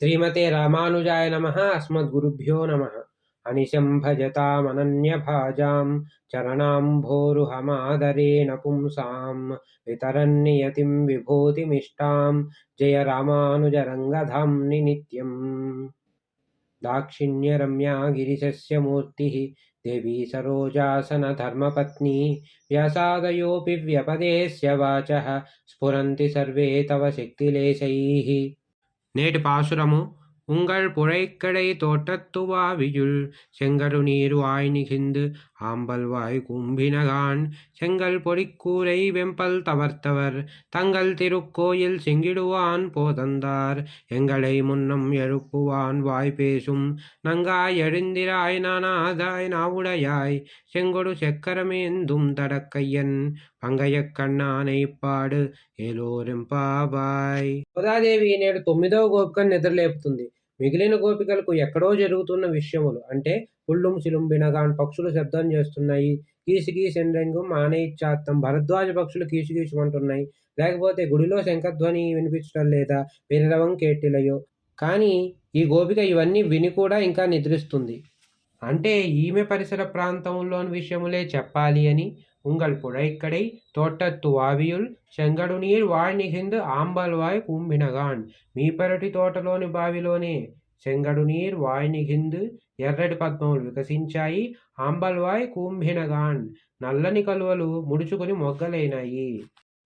श्रीमते रामानुजाय नमः। अस्मद्गुरुभ्यो नमः। अनिशं भजतामनन्यभाजां चरणाम्भोरुहमादरेण पुंसां वितरन्नियतिं विभूतिमिष्टां जय रामानुजरङ्गधाम्नि नित्यम् दाक्षिण्यरम्या गिरिशस्य मूर्तिः देवी सरोजासनधर्मपत्नी व्यासादयोऽपि व्यपदेऽस्य वाचः स्फुरन्ति सर्वे तव शक्तिलेशैः। நேடு பாசுரமு உங்கள் புழைக்கடை தோட்டத்துவாவியுள் செங்கரு நீர் வாய் நிகிந்து ஆம்பல் வாய் கும்பினகான் செங்கல் பொடிக்கூரை வெம்பல் தவர்த்தவர் தங்கள் திருக்கோயில் செங்கிடுவான் போதந்தார் எங்களை முன்னம் எழுப்புவான் வாய் பேசும் நங்காய் எழுந்திராய் நானாதாய் நாவுடையாய் செங்கொடு செக்கரமேந்தும் தடக்கையன் పంగయ్య కన్నానై పాడు ఏలోరింపాబాయ్ గోదాదేవి నేడు తొమ్మిదవ గోపికను నిద్రలేపుతుంది మిగిలిన గోపికలకు ఎక్కడో జరుగుతున్న విషయములు అంటే పుల్లుం సిలుంబినగాన్ పక్షులు శబ్దం చేస్తున్నాయి కీసికి సెండ్రెంగు భరద్వాజ పక్షులు కీసుకీసుమంటున్నాయి లేకపోతే గుడిలో శంఖధ్వని వినిపించడం లేదా పెరరవం కేటిలయో? కానీ ఈ గోపిక ఇవన్నీ విని కూడా ఇంకా నిద్రిస్తుంది. అంటే ఈమె పరిసర ప్రాంతంలోని విషయములే చెప్పాలి అని உங்கள் புழைக்கடை తోటత్తు వావియుల్ చెంగడు నీర్ వాణ్ణిహింద్ ఆంబల్వాయ్ కుంభినగాన్ మీ పెరటి తోటలోని బావిలోనే చెంగడు నీర్ వాణ్ణిహింద్ ఎర్రటి పద్మములు వికసించాయి ఆంబల్వాయ్ కుంభినగాన్ నల్లని కలువలు ముడుచుకుని మొగ్గలైనాయి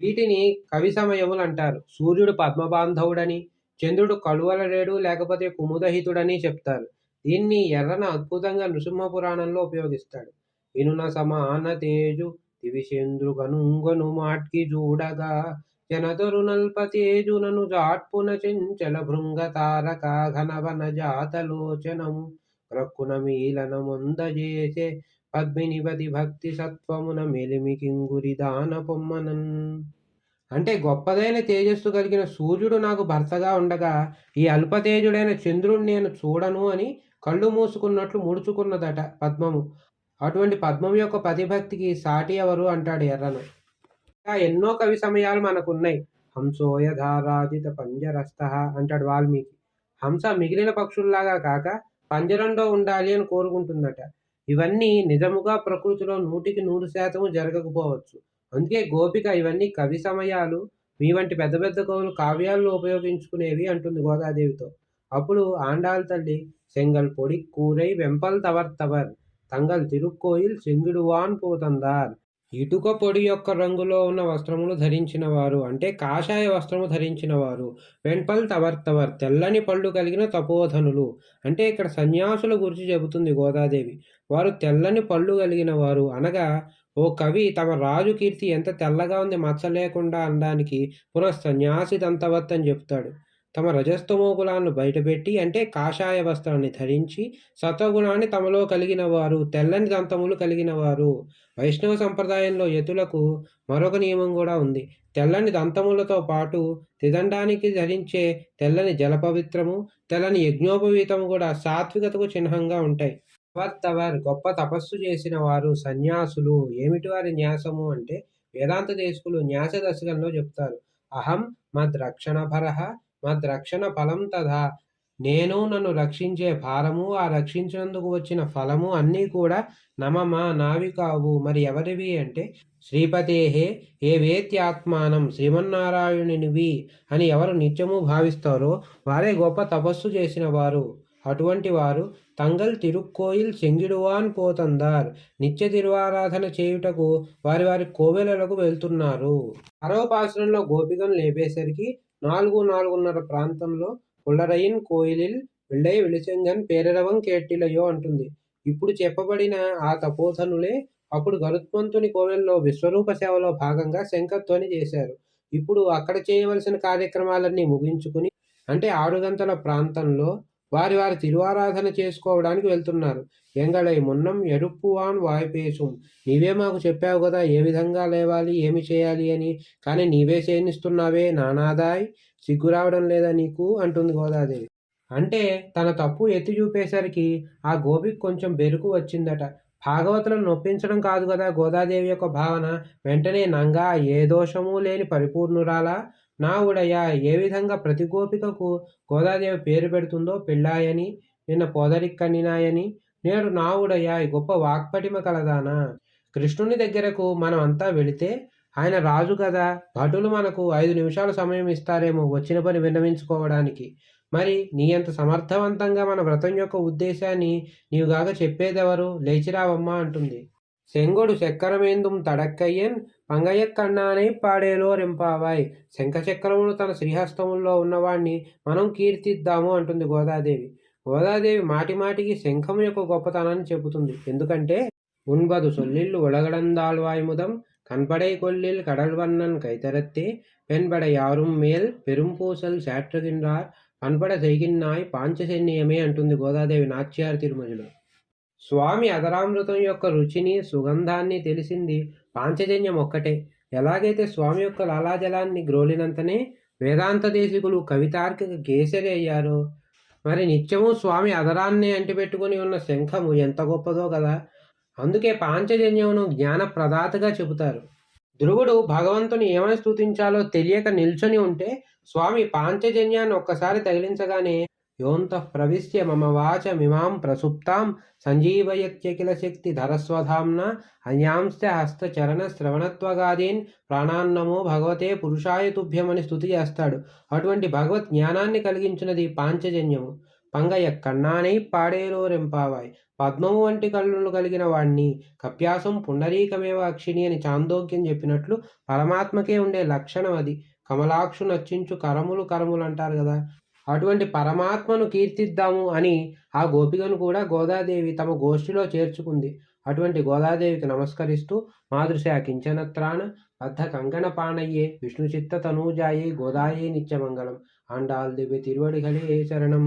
వీటిని కవి సమయములు అంటారు సూర్యుడు పద్మబాంధవుడని చంద్రుడు కలువలరేడు లేకపోతే కుముదహితుడని చెప్తారు దీన్ని ఎర్రన అద్భుతంగా నృసింహ పురాణంలో ఉపయోగిస్తాడు ఇనున సమాన తేజు దివిషేంద్రుగనుంగను మాట్కి చూడగా జనదరునల్పతేజునను జాట్పున చెంచల భృంగ తారక ఘనవన జాతలోచనము క్రక్కున మీలన మొందజేసే పద్మినిపతి భక్తి సత్వమున మెలిమి కింగురి దాన పొమ్మనన్। అంటే గొప్పదైన తేజస్సు కలిగిన సూర్యుడు నాకు భర్తగా ఉండగా ఈ అల్పతేజుడైన చంద్రుడిని నేను చూడను అని కళ్ళు మూసుకున్నట్లు ముడుచుకున్నదట పద్మము. అటువంటి పద్మం యొక్క పతిభక్తికి సాటి ఎవరు అంటాడు ఎర్రను. ఇంకా ఎన్నో కవి సమయాలు మనకున్నాయి. హంసోయధారాజిత పంజరస్త అంటాడు వాల్మీకి. హంస మిగిలిన పక్షుల్లాగా కాక పంజరంలో ఉండాలి అని కోరుకుంటుందట. ఇవన్నీ నిజముగా ప్రకృతిలో నూటికి నూరు శాతము జరగకపోవచ్చు. అందుకే గోపిక ఇవన్నీ కవి సమయాలు మీ వంటి పెద్ద పెద్ద కవులు కావ్యాల్లో ఉపయోగించుకునేవి అంటుంది గోదాదేవితో. అప్పుడు ఆండాల్ తల్లి సెంగల్ పొడి కూరై వెంపల్ తవర్ తవర్ తంగల్ తిరుక్కోయిల్ చెంగిడువాన్ పోతందార్. ఇటుక పొడి యొక్క రంగులో ఉన్న వస్త్రములు ధరించిన వారు అంటే కాషాయ వస్త్రము ధరించిన వారు వెంపల్ తవర్ తవర్ తెల్లని పళ్ళు కలిగిన తపోధనులు. అంటే ఇక్కడ సన్యాసుల గురించి చెబుతుంది గోదాదేవి. వారు తెల్లని పళ్ళు కలిగిన వారు అనగా ఓ కవి తమ రాజు కీర్తి ఎంత తెల్లగా ఉంది మచ్చ లేకుండా అనడానికి పునఃసన్యాసి దంతవత్ అని చెప్తాడు. తమ రజస్తమోగులాన్ని బయటపెట్టి అంటే కాషాయ వస్త్రాన్ని ధరించి సత్వగుణాన్ని తమలో కలిగిన వారు తెల్లని దంతములు కలిగిన వారు వైష్ణవ సంప్రదాయంలో యతులకు మరొక నియమం కూడా ఉంది. తెల్లని దంతములతో పాటు త్రిదండానికి ధరించే తెల్లని జలపవిత్రము తెల్లని యజ్ఞోపవీతము కూడా సాత్వికతకు చిహ్నంగా ఉంటాయి. తవర్ గొప్ప తపస్సు చేసిన వారు సన్యాసులు. ఏమిటి వారి న్యాసము అంటే వేదాంత దేశకులు న్యాస దశకంలో చెప్తారు. అహం మద్రక్షణభరః మద్రక్షణ ఫలం తథా నేను నన్ను రక్షించే భారము ఆ రక్షించినందుకు వచ్చిన ఫలము అన్నీ కూడా నమమా నావి కావు. మరి ఎవరివి అంటే శ్రీపతేహే ఏ వేత్యాత్మానం శ్రీమన్నారాయణునివి అని ఎవరు నిత్యము భావిస్తారో వారే గొప్ప తపస్సు చేసిన వారు. అటువంటి వారు తంగల్ తిరుక్కోయిల్ చెంగిడువాన్ పోతందార్ నిత్య తిరువారాధన చేయుటకు వారి వారి కోవెలలకు వెళ్తున్నారు. మరో గోపికను లేపేసరికి నాలుగు నాలుగున్నర ప్రాంతంలో పుల్లరయిన్ కోయిలిల్ వెళ్ళై వెలిసెంగన్ పేరరవం కేటిలయో అంటుంది. ఇప్పుడు చెప్పబడిన ఆ తపోధనులే అప్పుడు గరుత్మంతుని కోవెల్లో విశ్వరూప సేవలో భాగంగా శంఖధ్వని చేశారు. ఇప్పుడు అక్కడ చేయవలసిన కార్యక్రమాలన్నీ ముగించుకుని అంటే ఆరు గంటల ప్రాంతంలో వారి వారి తిరువారాధన చేసుకోవడానికి వెళ్తున్నారు. ఎంగళై మున్నం ఎరుప్పువాన్ వాయిపేసుం నీవే మాకు చెప్పావు కదా ఏ విధంగా లేవాలి ఏమి చేయాలి అని. కానీ నీవే చేయనిస్తున్నావే నానాదాయ్. సిగ్గు రావడం లేదా నీకు? అంటుంది గోదాదేవి. అంటే తన తప్పు ఎత్తి చూపేసరికి ఆ గోపికి కొంచెం బెరుకు వచ్చిందట. భాగవతులను నొప్పించడం కాదు కదా గోదాదేవి యొక్క భావన. వెంటనే నంగా ఏ దోషము లేని పరిపూర్ణురాలా? నా ఉడయ ఏ విధంగా ప్రతి గోపికకు గోదాదేవి పేరు పెడుతుందో పెళ్ళాయని నిన్న పోదరిక్కనినాయని నేడు నా ఉడయ గొప్ప వాక్పటిమ కలదానా? కృష్ణుని దగ్గరకు మనం అంతా వెళితే ఆయన రాజు కదా భటులు మనకు ఐదు నిమిషాల సమయం ఇస్తారేమో వచ్చిన పని విన్నవించుకోవడానికి. మరి నీ అంత సమర్థవంతంగా మన వ్రతం యొక్క ఉద్దేశాన్ని నీవుగాక చెప్పేదెవరు? లేచిరావమ్మా అంటుంది. శంగుడు చక్కరమేందుం తడక్కయ్యన్? పంగయ్యక్కన్నానై పాడేలో రెంపావాయ్ శంఖచక్రములు తన శ్రీహస్తముల్లో ఉన్నవాణ్ణి మనం కీర్తిద్దాము అంటుంది గోదాదేవి. గోదాదేవి మాటిమాటికి శంఖం యొక్క గొప్పతనాన్ని చెబుతుంది. ఎందుకంటే ఉన్బదు సొల్లిళ్ళు ఒళగడందాల్వాయుముదం కన్పడై కొల్లిల్ కడల్వన్నన్ కైతరత్తి பெண்படை யாரும் మేల్ పెరుంపూసల్ చాట్రగిన్రార్ పన్పడ జైగిన్నాయ్ పాంచశన్యమే అంటుంది గోదాదేవి నాట్యార్ తిరుమలలో. స్వామి అదరామృతం యొక్క రుచిని సుగంధాన్ని తెలిసింది పాంచజన్యం ఒక్కటే. ఎలాగైతే స్వామి యొక్క లాలాజలాన్ని గ్రోలినంతనే వేదాంత దేశికులు కవితార్కిక కేసరి అయ్యారో మరి నిత్యము స్వామి అదరాన్ని అంటిపెట్టుకుని ఉన్న శంఖము ఎంత గొప్పదో కదా. అందుకే పాంచజన్యమును జ్ఞాన ప్రదాతగా చెబుతారు. ధ్రువుడు భగవంతుని ఏమని స్థుతించాలో తెలియక నిల్చొని ఉంటే స్వామి పాంచజన్యాన్ని ఒక్కసారి తగిలించగానే యోంతః ప్రవిశ్య మమ వాచ మిమాం ప్రసుప్తాం సంజీవయత్యకిల శక్తి ధరస్వధాంన అన్యాంస్త హస్తచరణ శ్రవణత్వగాదీన్ ప్రాణాన్నమో భగవతే పురుషాయ తుభ్యమని చేస్తాడు అటువంటి భగవత్ జ్ఞానాన్ని కలిగించినది పాంచజన్యము। పంగయ్య కన్నానై పాడేలో రెంపావాయ్। పద్మము వంటి కళ్ళను కలిగిన వాణ్ణి కప్యాసం పుండరీకమేవ అక్షిణి అని చాందోక్యం చెప్పినట్లు పరమాత్మకే ఉండే లక్షణం అది కమలాక్షు నచ్చించు కరములు కరములు అంటారు కదా। అటువంటి పరమాత్మను కీర్తిద్దాము అని ఆ గోపికను కూడా గోదాదేవి తమ గోష్ఠిలో చేర్చుకుంది. అటువంటి గోదాదేవికి నమస్కరిస్తూ మాదృశ కించనత్రాణ బద్ధ కంకణ పాణయ్యే విష్ణు చిత్త తనూజాయే గోదాయే నిత్యమంగళం ఆండాల్ దివ్య తిరువడిగలే శరణం.